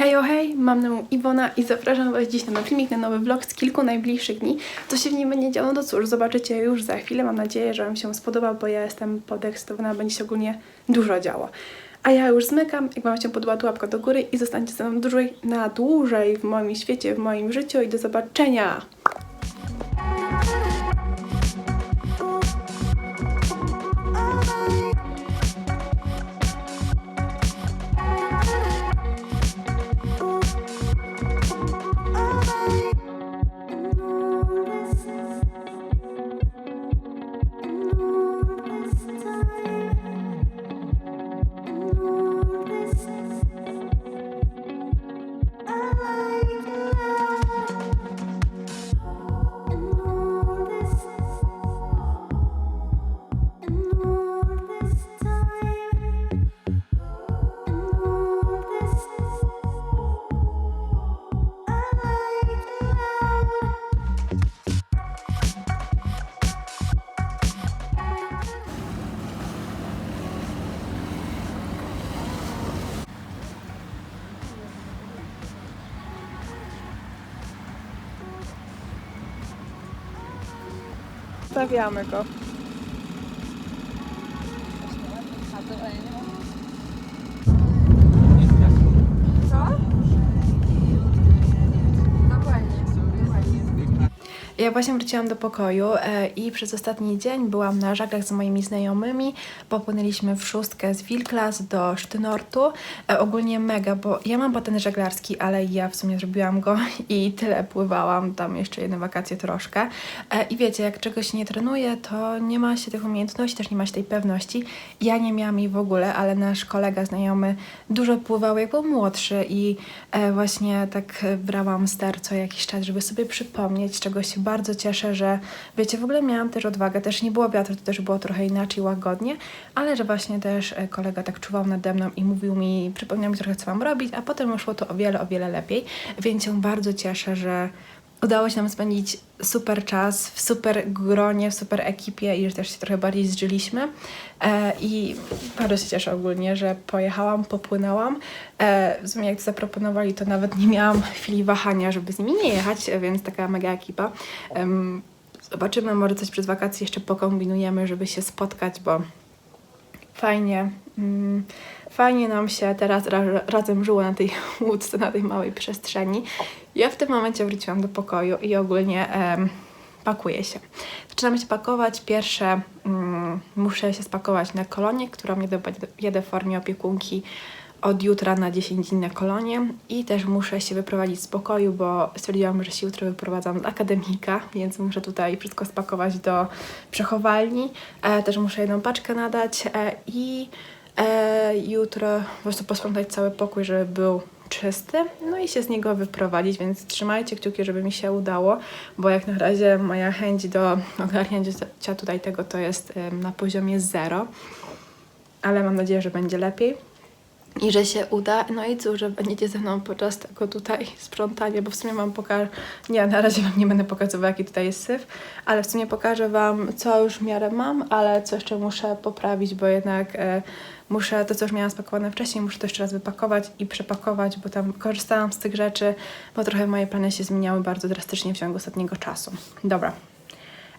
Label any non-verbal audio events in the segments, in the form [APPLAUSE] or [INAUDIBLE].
Hejo, hej, mam na imię Iwona i zapraszam Was dziś na nowy filmik, na nowy vlog z kilku najbliższych dni. Co się w nim będzie działo, no cóż, zobaczycie już za chwilę. Mam nadzieję, że Wam się spodoba, bo ja jestem podekscytowana, będzie się ogólnie dużo działo. A ja już zmykam, jak Wam się podoba, to łapka do góry i zostańcie ze mną dłużej, na dłużej w moim świecie, w moim życiu i do zobaczenia! Stawiamy go. Ja właśnie wróciłam do pokoju e, i przez ostatni dzień byłam na żaglach z moimi znajomymi. Popłynęliśmy w szóstkę z Wilklas do Sztynortu. E, ogólnie mega, bo ja mam patent żeglarski, ale ja w sumie zrobiłam go [LAUGHS] i tyle pływałam. Tam jeszcze jedne wakacje troszkę. E, I wiecie, jak czegoś nie trenuję, to nie ma się tych umiejętności, też nie ma się tej pewności. Ja nie miałam jej w ogóle, ale nasz kolega znajomy dużo pływał, jak był młodszy i właśnie tak brałam ster co jakiś czas, żeby sobie przypomnieć, czego się bardzo cieszę, że wiecie, w ogóle miałam też odwagę, też nie było wiatru, to też było trochę inaczej, łagodnie, ale że właśnie też e, kolega tak czuwał nade mną i mówił mi, przypomniał mi trochę, co mam robić, a potem szło to o wiele, o wiele lepiej, więc się bardzo cieszę, że udało się nam spędzić super czas w super gronie, w super ekipie i że też się trochę bardziej zżyliśmy. E, I bardzo się cieszę ogólnie, że pojechałam, popłynęłam. E, w sumie jak to zaproponowali, to nawet nie miałam chwili wahania, żeby z nimi nie jechać, e, więc taka mega ekipa. Em, zobaczymy, może coś przez wakacje jeszcze pokombinujemy, żeby się spotkać, bo fajnie. Mm, fajnie nam się teraz ra razem żyło na tej [LAUGHS] łódce, na tej małej przestrzeni. Ja w tym momencie wróciłam do pokoju i ogólnie em, pakuję się. Zaczynam się pakować. Pierwsze mm, muszę się spakować na kolonię, którą jedę, jedę w formie opiekunki od jutra na 10 dni na kolonie i też muszę się wyprowadzić z pokoju, bo stwierdziłam, że się jutro wyprowadzam z akademika, więc muszę tutaj wszystko spakować do przechowalni. E, też muszę jedną paczkę nadać e, i e, jutro po prostu posprzątać cały pokój, żeby był czysty, no i się z niego wyprowadzić, więc trzymajcie kciuki, żeby mi się udało, bo jak na razie moja chęć do ogarnięcia tutaj tego to jest na poziomie zero, ale mam nadzieję, że będzie lepiej i że się uda. No i cóż, że będziecie ze mną podczas tego tutaj sprzątania, bo w sumie Wam pokażę, nie, na razie Wam nie będę pokazywał, jaki tutaj jest syf, ale w sumie pokażę Wam, co już w miarę mam, ale co jeszcze muszę poprawić, bo jednak e, muszę to, co już miałam spakowane wcześniej, muszę to jeszcze raz wypakować i przepakować, bo tam korzystałam z tych rzeczy, bo trochę moje plany się zmieniały bardzo drastycznie w ciągu ostatniego czasu. Dobra,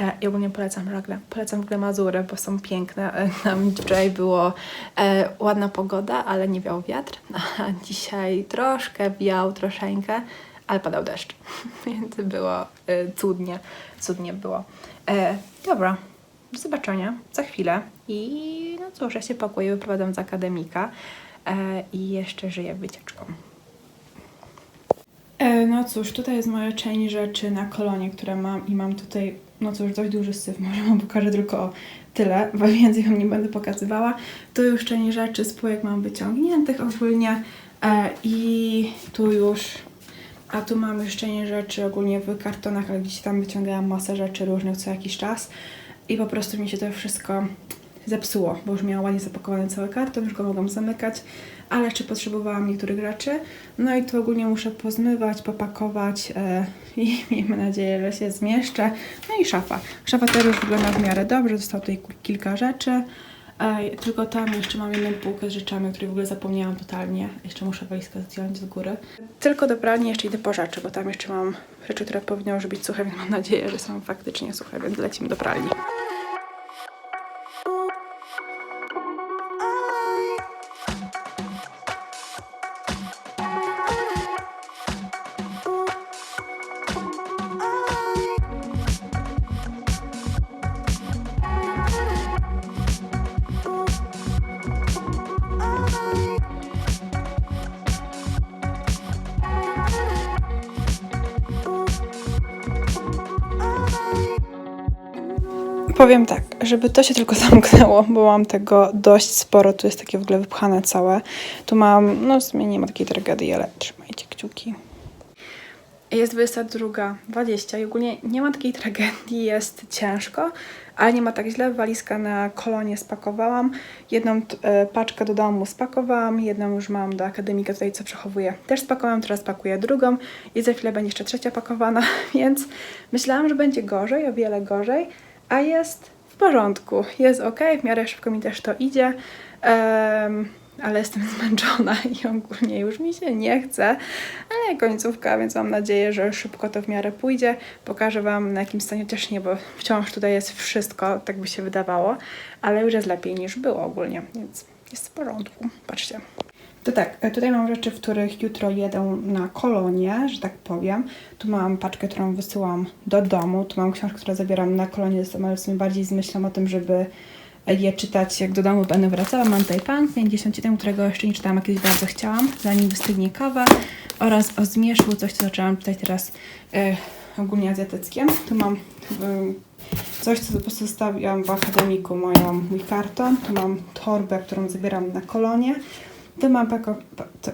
E, I ogólnie polecam żagle. Polecam w ogóle Mazury, bo są piękne. E, Tam wczoraj było e, ładna pogoda, ale nie wiał wiatr. [LAUGHS] A dzisiaj troszkę wiał, troszeczkę, ale padał deszcz. [LAUGHS] Więc było e, cudnie. Cudnie było. E, dobra, do zobaczenia za chwilę. I no cóż, ja się pakuję, wyprowadzam z akademika e, i jeszcze żyję wycieczką. E, No cóż, tutaj jest moja część rzeczy na kolonie, które mam i mam tutaj, no cóż, dość duży syf, może wam pokażę tylko tyle, bo [LAUGHS] więcej wam nie będę pokazywała. Tu już część rzeczy z półek mam wyciągniętych ogólnie e, i tu już, a tu mam już część rzeczy ogólnie w kartonach, ale gdzieś tam wyciągałam masę rzeczy różnych co jakiś czas i po prostu mi się to wszystko zepsuło, bo już miałam ładnie zapakowany cały karton, już go mogłam zamykać, ale jeszcze potrzebowałam niektórych rzeczy. No i tu ogólnie muszę pozmywać, popakować e, i [LAUGHS] miejmy nadzieję, że się zmieszczę. No i szafa. Szafa też już wygląda w miarę dobrze, zostało tutaj kilka rzeczy. E, tylko tam jeszcze mam jedną półkę z rzeczami, o której w ogóle zapomniałam totalnie. Jeszcze muszę walizkę zdjąć z góry. Tylko do pralni jeszcze idę po rzeczy, bo tam jeszcze mam rzeczy, które powinny już być suche, więc mam nadzieję, że są faktycznie suche, więc lecimy do pralni. Powiem tak, żeby to się tylko [LAUGHS] zamknęło, bo mam tego dość sporo, tu jest takie w ogóle wypchane całe. Tu mam, no w sumie nie ma takiej tragedii, ale trzymajcie kciuki. Jest 22.20 i ogólnie nie ma takiej tragedii, jest ciężko, ale nie ma tak źle. Walizka na kolonie spakowałam, jedną e, paczkę do domu spakowałam, jedną już mam do akademika tutaj, co przechowuję. Też spakowałam, teraz pakuję drugą i za chwilę będzie jeszcze trzecia pakowana, [LAUGHS] więc myślałam, że będzie gorzej, o wiele gorzej, a jest w porządku, jest ok, w miarę szybko mi też to idzie. Em, ale jestem [LAUGHS] zmęczona i ogólnie już mi się nie chce, ale końcówka, więc mam nadzieję, że szybko to w miarę pójdzie. Pokażę Wam na jakim stanie też nie, bo wciąż tutaj jest wszystko, tak by się wydawało, ale już jest lepiej niż było ogólnie, więc jest w porządku. Patrzcie. To tak, e, tutaj mam rzeczy, w których jutro jedę na kolonie, że tak powiem. Tu mam paczkę, którą wysyłam do domu. Tu mam książkę, którą zabieram na kolonie, ale w sumie bardziej z myślą o tym, żeby je czytać, jak do domu będę wracała. Mam tutaj Pan 57, którego jeszcze nie czytałam, a kiedyś bardzo chciałam, zanim wystygnie kawa. Oraz o zmierzchu, coś co zaczęłam czytać teraz e, ogólnie azjatyckie. Tu mam coś, co po prostu zostawiam w akademiku, moją, mój karton. Tu mam torbę, którą zabieram na kolonie. Tu mam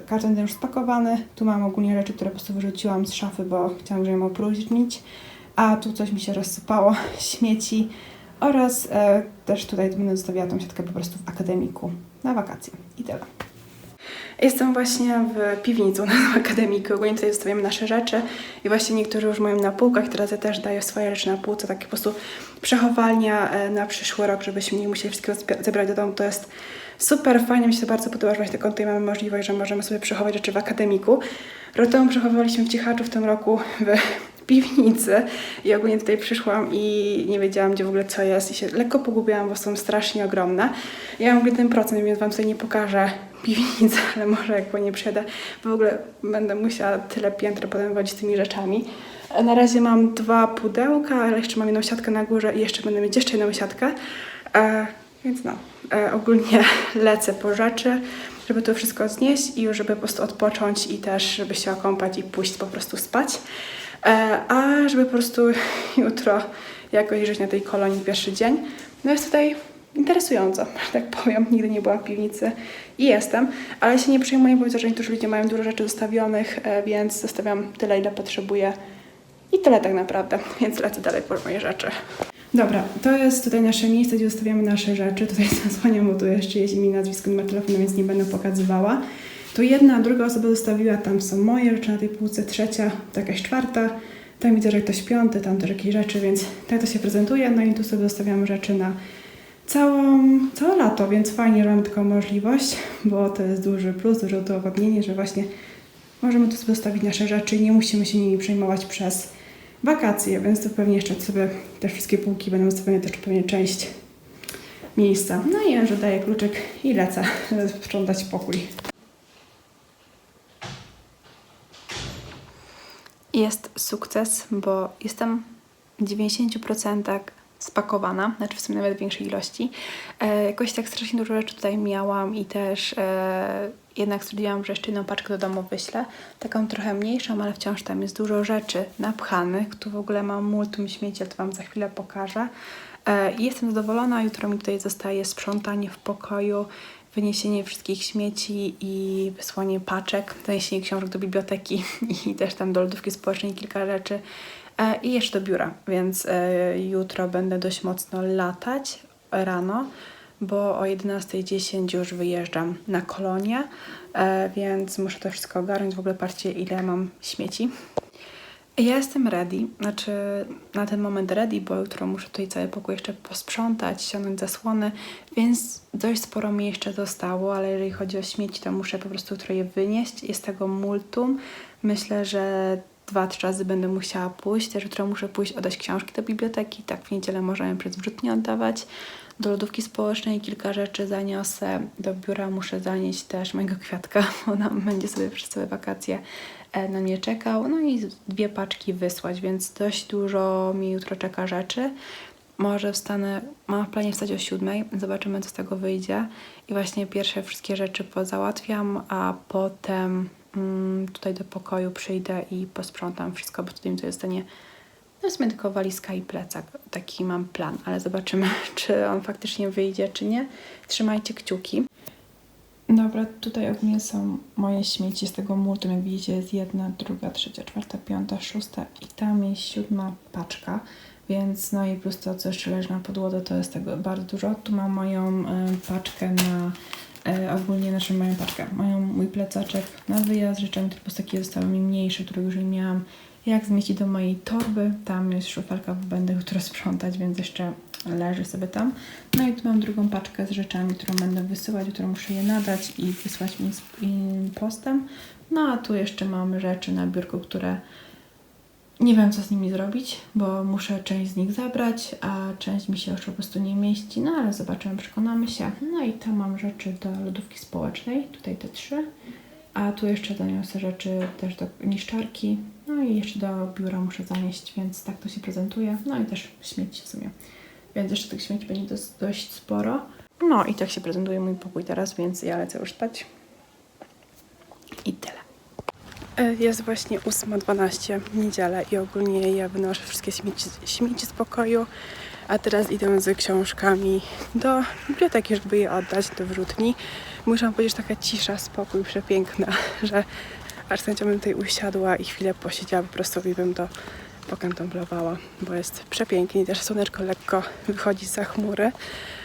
karton już spakowany. Tu mam ogólnie rzeczy, które po prostu wyrzuciłam z szafy, bo chciałam, żeby ją opróżnić. A tu coś mi się rozsypało, śmieci. Oraz e, też tutaj będę zostawiała tą siatkę po prostu w akademiku na wakacje. I tyle. Jestem właśnie w piwnicy u nas w akademiku. Ogólnie tutaj zostawiamy nasze rzeczy i właśnie niektórzy już mają na półkach. Teraz ja też daję swoje rzeczy na półce, takie po prostu przechowalnia e, na przyszły rok, żebyśmy nie musieli wszystkiego zebrać do domu. To jest super fajnie, mi się to bardzo podoba, że właśnie taką tutaj mamy możliwość, że możemy sobie przechować rzeczy w akademiku. Rok temu przechowywaliśmy w Cichaczu, w tym roku w piwnicy i ogólnie tutaj przyszłam i nie wiedziałam, gdzie w ogóle co jest i się lekko pogubiłam, bo są strasznie ogromne. Ja mam 1%, więc Wam tutaj nie pokażę piwnicy, [LAUGHS] ale może jak po nie przyjadę, bo w ogóle będę musiała tyle piętr potem wodzić tymi rzeczami. Na razie mam dwa pudełka, ale jeszcze mam jedną siatkę na górze i jeszcze będę mieć jeszcze jedną siatkę. E, więc no, e, ogólnie [LAUGHS] lecę po rzeczy, żeby to wszystko znieść i już żeby po prostu odpocząć i też żeby się okąpać i pójść po prostu spać. E, a żeby po prostu [LAUGHS] jutro jakoś żyć na tej kolonii pierwszy dzień. No jest tutaj interesująco, [LAUGHS] że tak powiem. Nigdy nie byłam w piwnicy i jestem, ale się nie przejmuję, bo widzę, że niektórzy ludzie mają dużo rzeczy zostawionych, e, więc zostawiam tyle, ile potrzebuję. I tyle tak naprawdę, [LAUGHS] więc lecę dalej po moje rzeczy. Dobra, to jest tutaj nasze miejsce, gdzie zostawiamy nasze rzeczy. Tutaj zasłaniam, bo tu jeszcze jest imię, nazwisko, numer telefonu, więc nie będę pokazywała. Tu jedna, druga osoba zostawiła, tam są moje rzeczy na tej półce, trzecia, to jakaś czwarta. Tam widzę, że ktoś piąty, tam też jakieś rzeczy, więc tak to się prezentuje. No i tu sobie zostawiamy rzeczy na całą, całe lato, więc fajnie, że mamy taką możliwość, bo to jest duży plus, duże udowodnienie, że właśnie możemy tu sobie zostawić nasze rzeczy i nie musimy się nimi przejmować przez wakacje, więc to pewnie jeszcze sobie te wszystkie półki będą zostawione też pewnie część miejsca. No i ja już daję kluczyk i lecę [LAUGHS] sprzątać pokój. Jest sukces, bo jestem w 90% spakowana, znaczy w sumie nawet w większej ilości. E, jakoś tak strasznie dużo rzeczy tutaj miałam i też e, jednak stwierdziłam, że jeszcze jedną paczkę do domu wyślę. Taką trochę mniejszą, ale wciąż tam jest dużo rzeczy napchanych. Tu w ogóle mam multum śmieci, ale to Wam za chwilę pokażę. E, jestem zadowolona. Jutro mi tutaj zostaje sprzątanie w pokoju, wyniesienie wszystkich śmieci i wysłanie paczek, zaniesienie książek do biblioteki [LAUGHS] i też tam do lodówki społecznej kilka rzeczy. E, I jeszcze do biura, więc e, jutro będę dość mocno latać rano, bo o 11.10 już wyjeżdżam na kolonie, e, więc muszę to wszystko ogarnąć. W ogóle patrzcie, ile mam śmieci. Ja jestem ready, znaczy na ten moment ready, bo jutro muszę tutaj cały pokój jeszcze posprzątać, ściągnąć zasłony, więc dość sporo mi jeszcze zostało, ale jeżeli chodzi o śmieci, to muszę po prostu jutro je wynieść. Jest tego multum. Myślę, że dwa, trzy razy będę musiała pójść. Też jutro muszę pójść oddać książki do biblioteki, tak w niedzielę możemy przez wrzut nie oddawać. Do lodówki społecznej kilka rzeczy zaniosę. Do biura muszę zanieść też mojego kwiatka, [LAUGHS] bo nam będzie sobie przez całe wakacje e, na mnie czekał. No i dwie paczki wysłać, więc dość dużo mi jutro czeka rzeczy. Może wstanę, mam w planie wstać o siódmej, zobaczymy co z tego wyjdzie. I właśnie pierwsze wszystkie rzeczy pozałatwiam, a potem mm, tutaj do pokoju przyjdę i posprzątam wszystko, bo tutaj mi to zostanie no w sumie tylko walizka i plecak. Taki mam plan, ale zobaczymy, [LAUGHS] czy on faktycznie wyjdzie, czy nie. Trzymajcie kciuki. Dobra, tutaj ogólnie są moje śmieci z tego multum. Jak widzicie, jest jedna, druga, trzecia, czwarta, piąta, szósta i tam jest siódma paczka. Więc no i plus to, co jeszcze leży na podłodze, to jest tego bardzo dużo. Tu mam moją y, paczkę na e, ogólnie naszą moją paczkę. Mają mój plecaczek na wyjazd, rzeczami tylko takie zostały mi mniejsze, które już nie miałam. Jak zmieścić do mojej torby? Tam jest szufelka, będę jutro sprzątać, więc jeszcze leży sobie tam. No i tu mam drugą paczkę z rzeczami, którą będę wysyłać, jutro muszę je nadać i wysłać mi postem. No a tu jeszcze mam rzeczy na biurku, które nie wiem, co z nimi zrobić, bo muszę część z nich zabrać, a część mi się już po prostu nie mieści. No ale zobaczymy, przekonamy się. No i tam mam rzeczy do lodówki społecznej, tutaj te trzy. A tu jeszcze doniosę rzeczy też do niszczarki. No i jeszcze do biura muszę zanieść, więc tak to się prezentuje. No i też śmieci w sumie. Więc jeszcze tych śmieci będzie dość, sporo. No i tak się prezentuje mój pokój teraz, więc ja lecę już spać. I tyle. E, Jest właśnie 8.12 w niedzielę i ogólnie ja wynoszę wszystkie śmieci, śmieci z pokoju, a teraz idę z książkami do biblioteki, żeby je oddać do wrzutni. Muszę powiedzieć, taka cisza, spokój przepiękna, [LAUGHS] że aż chęcią tutaj usiadła i chwilę posiedziała po prostu i bym to pokontemplowała, bo jest przepięknie. Też słoneczko lekko wychodzi za chmury,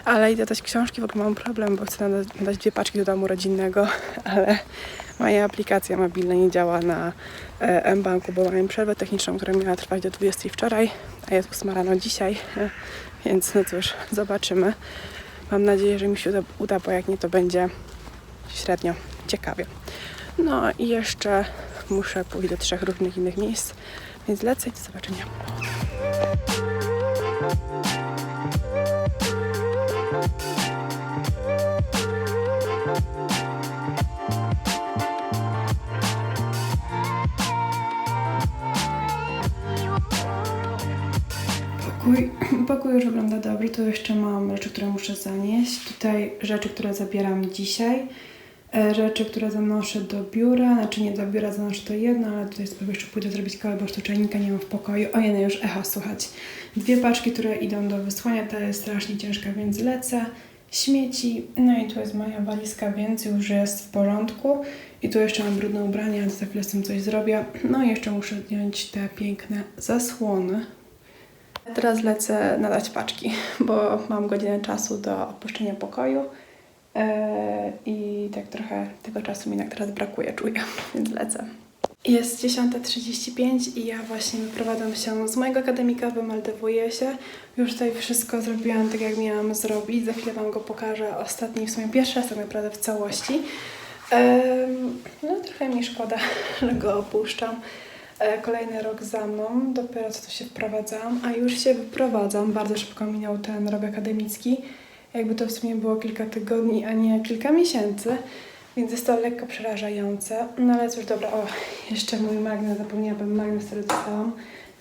ale idę dać książki, ogóle mam problem, bo chcę nadać, dwie paczki do domu rodzinnego, [LAUGHS] ale moja aplikacja mobilna nie działa na e, M-Banku, bo mam przerwę techniczną, która miała trwać do 20 wczoraj, a jest 8 rano dzisiaj, [LAUGHS] więc no cóż, zobaczymy. Mam nadzieję, że mi się uda, bo jak nie, to będzie średnio ciekawie. No i jeszcze muszę pójść do trzech różnych innych miejsc, więc lecę i do zobaczenia. Pokój, [CLEARS THROAT] pokój już wygląda dobrze. Tu jeszcze mam rzeczy, które muszę zanieść. Tutaj rzeczy, które zabieram dzisiaj. E, Rzeczy, które zanoszę do biura. Znaczy nie do biura zanoszę to jedno, ale tutaj sobie jeszcze pójdę zrobić kawę, bo już tu czajnika nie mam w pokoju. O jedno już echo słuchać. Dwie paczki, które idą do wysłania. Ta jest strasznie ciężka, więc lecę. Śmieci. No i tu jest moja walizka, więc już jest w porządku. I tu jeszcze mam brudne ubrania, ale za chwilę z tym coś zrobię. No i jeszcze muszę zdjąć te piękne zasłony. Teraz lecę nadać paczki, bo mam godzinę czasu do opuszczenia pokoju i tak trochę tego czasu mi jednak teraz brakuje, czuję, [LAUGHS] więc lecę. Jest 10.35 i ja właśnie wyprowadzam się z mojego akademika, wymeldowuję się. Już tutaj wszystko zrobiłam tak, jak miałam zrobić. Za chwilę Wam go pokażę. Ostatni, w sumie pierwszy raz tak naprawdę w całości. No trochę mi szkoda, [LAUGHS] że go opuszczam. E, Kolejny rok za mną, dopiero co tu się wprowadzałam, a już się wyprowadzam. Bardzo szybko minął ten rok akademicki. Jakby to w sumie było kilka tygodni, a nie kilka miesięcy, więc jest to lekko przerażające. No ale cóż, dobra, o, jeszcze mój magnes, zapomniałabym magnes, który dostałam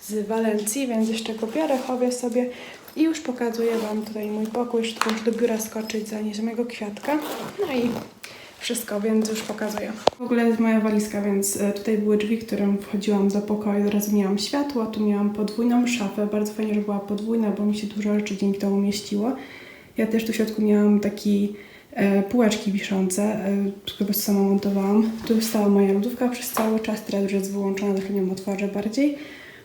z Walencji, więc jeszcze go biorę, chowię sobie i już pokazuję Wam tutaj mój pokój. Tylko muszę do biura skoczyć, zanieść mojego kwiatka. No i wszystko, więc już pokazuję. W ogóle jest moja walizka, więc e, tutaj były drzwi, którym wchodziłam do pokoju, od razu miałam światło, tu miałam podwójną szafę, bardzo fajnie, że była podwójna, bo mi się dużo rzeczy dzięki temu mieściło. Ja też tu w środku miałam taki e, półeczki wiszące, e, które sama montowałam. Tu stała moja lodówka przez cały czas, teraz już jest wyłączona, trochę ją otworzę bardziej.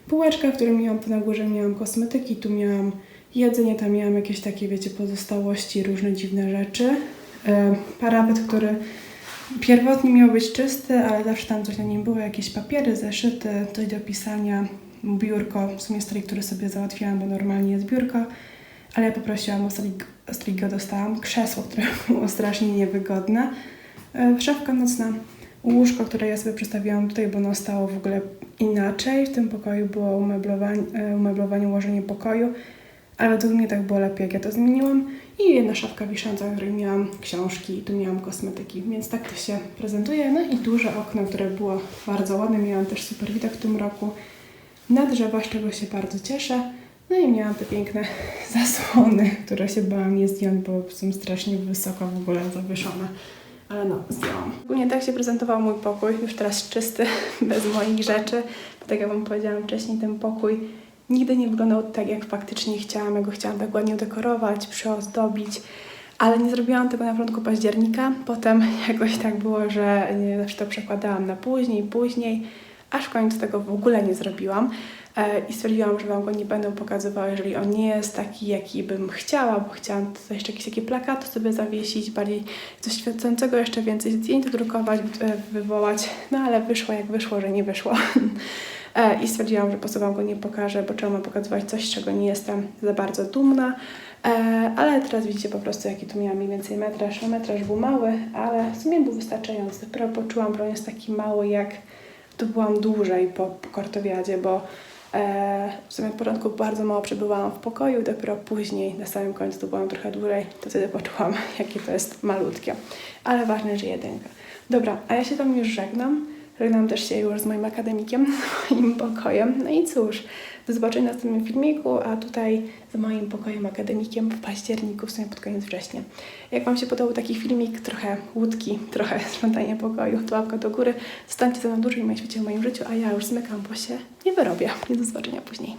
Półeczka, w której miałam na górze miałam kosmetyki, tu miałam jedzenie, tam miałam jakieś takie, wiecie, pozostałości, różne dziwne rzeczy. E, parapet, który Pierwotnie miał być czysty, ale zawsze tam coś na nim było, jakieś papiery, zeszyty, coś do pisania, biurko, w sumie strój, który sobie załatwiłam, bo normalnie jest biurko, ale ja poprosiłam o strój, o strój go dostałam, krzesło, które [LAUGHS] było strasznie niewygodne, e, szafka nocna, łóżko, które ja sobie przestawiłam tutaj, bo ono stało w ogóle inaczej, w tym pokoju było umeblowanie, umeblowanie ułożenie pokoju, ale według mnie tak było lepiej, jak ja to zmieniłam. I jedna szafka wisząca, w której miałam książki i tu miałam kosmetyki, więc tak to się prezentuje. No i duże okno, które było bardzo ładne. Miałam też super widok w tym roku na drzewa, z czego się bardzo cieszę. No i miałam te piękne [LAUGHS] zasłony, które się bałam je zdjąć, bo są strasznie wysoko w ogóle zawieszone. Ale no, zdjęłam. Ogólnie tak się prezentował mój pokój, już teraz czysty, [LAUGHS] bez moich rzeczy. Bo tak jak Wam powiedziałam wcześniej, ten pokój nigdy nie wyglądał tak, jak faktycznie chciałam. Ja go chciałam tak ładnie udekorować, przyozdobić, ale nie zrobiłam tego na początku października. Potem [LAUGHS] jakoś tak było, że nie, zawsze to przekładałam na później, później, aż w końcu tego w ogóle nie zrobiłam. E, I stwierdziłam, że Wam go nie będę pokazywała, jeżeli on nie jest taki, jaki bym chciała, bo chciałam jeszcze jakieś takie plakaty sobie zawiesić, bardziej coś świadczącego, jeszcze więcej zdjęć drukować, wywołać, no ale wyszło jak wyszło, że nie wyszło. E, I stwierdziłam, że po Wam go nie pokażę, bo mam pokazywać coś, czego nie jestem za bardzo dumna. E, ale teraz widzicie po prostu, jaki tu miałam mniej więcej metraż. No, metraż był mały, ale w sumie był wystarczający. Dopiero poczułam, że on jest taki mały, jak tu byłam dłużej po, po kortowiadzie, bo e, w sumie od początku bardzo mało przebyłam w pokoju, dopiero później, na samym końcu, tu byłam trochę dłużej, to wtedy poczułam, [LAUGHS] jakie to jest malutkie. Ale ważne, że jedynka. Dobra, a ja się tam już żegnam. Żegnam też się już z moim akademikiem, [LAUGHS] moim pokojem. No i cóż, do zobaczenia w następnym filmiku, a tutaj z moim pokojem akademikiem w październiku, w sumie pod koniec września. Jak Wam się podobał taki filmik, trochę łódki, [LAUGHS] trochę sprzątania pokoju, to do góry. Zostańcie ze mną dłużej w moim świecie, w moim życiu, a ja już zmykam, bo się nie wyrobię. Do zobaczenia później.